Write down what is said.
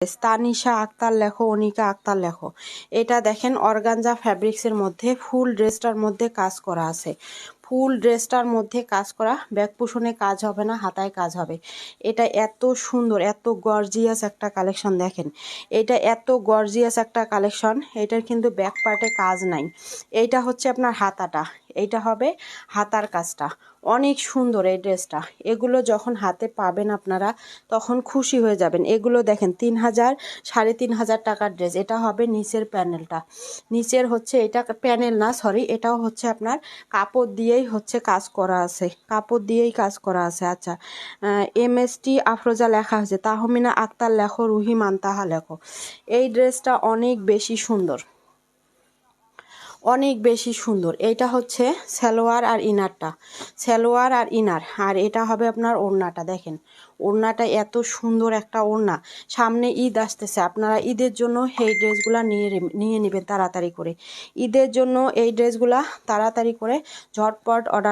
তানিশা আক্তার লেখো, অনিকা আক্তার লেখো। এটা দেখেন অর্গানজা ফ্যাব্রিক্সের মধ্যে, ফুল ড্রেসটার মধ্যে কাজ করা আছে। ফুল ড্রেসটার মধ্যে কাজ করা ব্যাক পোষণে কাজ হবে না, হাতায় কাজ হবে। এটা এত সুন্দর, এত গর্জিয়াস একটা কালেকশন দেখেন। এটা এত গর্জিয়াস একটা কালেকশন এটার কিন্তু ব্যাক পার্টে কাজ নাই। এইটা হচ্ছে আপনার হাতাটা, এইটা হবে হাতার কাজটা। অনেক সুন্দর এই ড্রেসটা। এগুলো যখন হাতে পাবেন আপনারা, তখন খুশি হয়ে যাবেন। এগুলো দেখেন, তিন হাজার, সাড়ে তিন হাজার টাকার ড্রেস। এটা হবে নিচের প্যানেলটা। নিচের হচ্ছে, এটা প্যানেল না সরি এটাও হচ্ছে আপনার কাপড় দিয়েই হচ্ছে কাজ করা আছে, কাপড় দিয়েই কাজ করা আছে। আচ্ছা এম এস টি আফরোজা লেখা হয়েছে, তাহমিনা আক্তার লেখো রুহিমান তাহা লেখো। এই ড্রেসটা অনেক বেশি সুন্দর। অনেক বেশি সুন্দর। এটা হচ্ছে সালোয়ার আর ইনারটা। সালোয়ার আর ইনার। আর এটা হবে আপনার ওড়নাটা, দেখেন। ওড়নাটা এত সুন্দর একটা ওড়না। সামনে ঈদ আসতেছে। আপনারা ঈদের জন্য এই ড্রেসগুলা নিয়ে নিয়ে নেবেন তাড়াতাড়ি করে। ঈদের জন্য এই ড্রেসগুলা তাড়াতাড়ি করে ঝটপট অর্ডার